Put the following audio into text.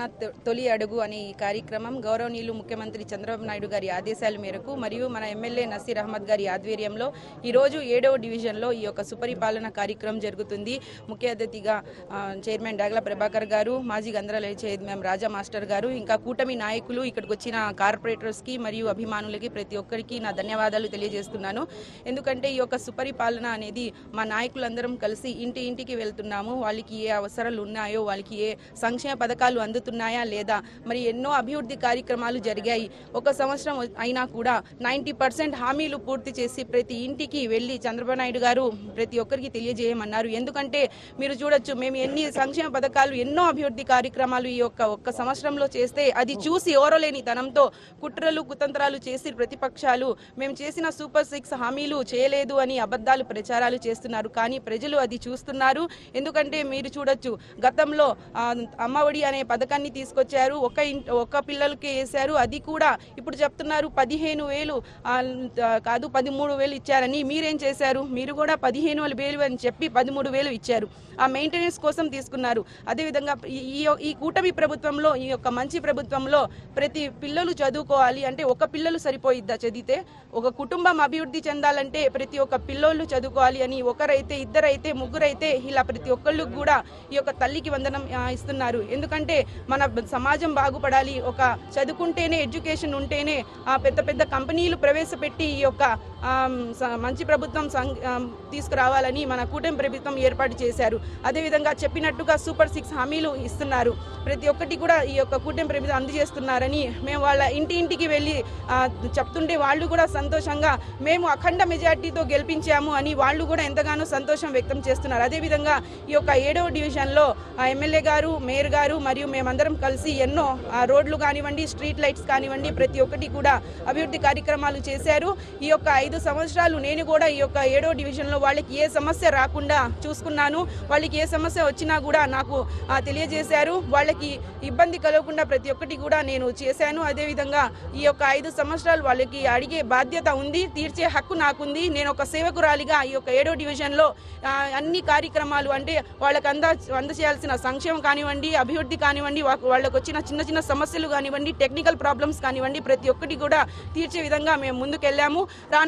నా తొలి అడుగు అనే ఈ కార్యక్రమం గౌరవనీయులు ముఖ్యమంత్రి చంద్రబాబు నాయుడు గారి ఆదేశాల మేరకు మరియు మన ఎమ్మెల్యే నసీర్ అహ్మద్ గారి ఆధ్వర్యంలో ఈరోజు ఏడవ డివిజన్లో ఈ యొక్క సుపరిపాలన కార్యక్రమం జరుగుతుంది. ముఖ్య అతిథిగా చైర్మన్ డాగల ప్రభాకర్ గారు మాజీ గంధ్రాలయ చైర్మన్ రాజా మాస్టర్ గారు ఇంకా కూటమి నాయకులు ఇక్కడికి వచ్చిన కార్పొరేటర్స్కి మరియు అభిమానులకి ప్రతి ఒక్కరికి నా ధన్యవాదాలు తెలియజేస్తున్నాను. ఎందుకంటే ఈ యొక్క సుపరిపాలన అనేది మా నాయకులందరం కలిసి ఇంటి ఇంటికి వెళ్తున్నాము. వాళ్ళకి ఏ అవసరాలు ఉన్నాయో వాళ్ళకి ఏ సంక్షేమ పథకాలు జరుగుతున్నాయా లేదా? మరి ఎన్నో అభివృద్ధి కార్యక్రమాలు జరిగాయి. ఒక సంవత్సరం అయినా కూడా నైంటీ పర్సెంట్ హామీలు పూర్తి చేసి ప్రతి ఇంటికి వెళ్ళి చంద్రబాబు నాయుడు గారు ప్రతి ఒక్కరికి తెలియజేయమన్నారు. ఎందుకంటే మీరు చూడొచ్చు మేము ఎన్ని సంక్షేమ పథకాలు ఎన్నో అభివృద్ధి కార్యక్రమాలు ఈ యొక్క ఒక్క సంవత్సరంలో చేస్తే అది చూసి ఓరలేని తనంతో కుట్రలు కుతంత్రాలు చేసి ప్రతిపక్షాలు మేము చేసిన సూపర్ సిక్స్ హామీలు చేయలేదు అని అబద్ధాలు ప్రచారాలు చేస్తున్నారు. కానీ ప్రజలు అది చూస్తున్నారు. ఎందుకంటే మీరు చూడొచ్చు గతంలో అమ్మఒడి అనే పథకాన్ని తీసుకొచ్చారు. ఒక ఒక పిల్లలకి వేశారు. అది కూడా ఇప్పుడు చెప్తున్నారు పదిహేను వేలు కాదు పదిమూడు వేలు ఇచ్చారని. మీరేం చేశారు? మీరు కూడా పదిహేను వేలు అని చెప్పి పదమూడు వేలు ఇచ్చారు. ఆ మెయింటెనెన్స్ కోసం తీసుకున్నారు. అదేవిధంగా ఈ- ఈ కూటమి ప్రభుత్వంలో ఈ యొక్క మంచి ప్రభుత్వంలో ప్రతి పిల్లలు చదువుకోవాలి అంటే ఒక పిల్లలు సరిపోయిద్దా చదివితే? ఒక కుటుంబం అభివృద్ధి చెందాలంటే ప్రతి ఒక్క పిల్లోళ్ళు చదువుకోవాలి అని ఒకరైతే ఇద్దరైతే ముగ్గురైతే ఇలా ప్రతి ఒక్కళ్ళు కూడా ఈ యొక్క తల్లికి వందనం ఇస్తున్నారు. ఎందుకంటే మన సమాజం బాగుపడాలి ఒక చదువుకుంటేనే ఎడ్యుకేషన్ ఉంటేనే ఆ పెద్ద పెద్ద కంపెనీలు ప్రవేశపెట్టి ఈ యొక్క స- మంచి ప్రభుత్వం సం- తీసుకురావాలని మన కూటమి ప్రభుత్వం ఏర్పాటు చేశారు. అదేవిధంగా చెప్పినట్టుగా సూపర్ సిక్స్ హామీలు ఇస్తున్నారు. ప్రతి ఒక్కటి కూడా ఈ యొక్క కూటమి ప్రభుత్వం అందజేస్తున్నారని మేము వాళ్ళ ఇంటి ఇంటికి వెళ్ళి చెప్తుంటే వాళ్ళు కూడా సంతోషంగా మేము అఖండ మెజార్టీతో గెలిపించాము అని వాళ్ళు కూడా ఎంతగానో సంతోషం వ్యక్తం చేస్తున్నారు. అదేవిధంగా ఈ యొక్క ఏడవ డివిజన్లో ఎమ్మెల్యే గారు మేయర్ గారు మరియు మేము అందరం కలిసి ఎన్నో రోడ్లు కానివ్వండి స్ట్రీట్ లైట్స్ కానివ్వండి ప్రతి ఒక్కటి కూడా అభివృద్ధి కార్యక్రమాలు చేశారు. ఈ యొక్క ఐదు సంవత్సరాలు నేను కూడా ఈ యొక్క ఏడో డివిజన్లో వాళ్ళకి ఏ సమస్య రాకుండా చూసుకున్నాను. వాళ్ళకి ఏ సమస్య వచ్చినా కూడా నాకు తెలియజేశారు. వాళ్ళకి ఇబ్బంది కలగకుండా ప్రతి ఒక్కటి కూడా నేను చేశాను. అదేవిధంగా ఈ యొక్క ఐదు సంవత్సరాలు వాళ్ళకి అడిగే బాధ్యత ఉంది తీర్చే హక్కు నాకుంది. నేను ఒక సేవకురాలిగా ఈ యొక్క ఏడో డివిజన్లో అన్ని కార్యక్రమాలు అంటే వాళ్ళకి అంద అందచేయాల్సిన సంక్షేమం కానివ్వండి అభివృద్ధి కానివ్వండి వాళ్ళకి వచ్చిన చిన్న చిన్న సమస్యలు కానివ్వండి టెక్నికల్ ప్రాబ్లమ్స్ కానివ్వండి ప్రతి ఒక్కటి కూడా తీర్చే విధంగా మేము ముందుకెళ్ళాము. రాను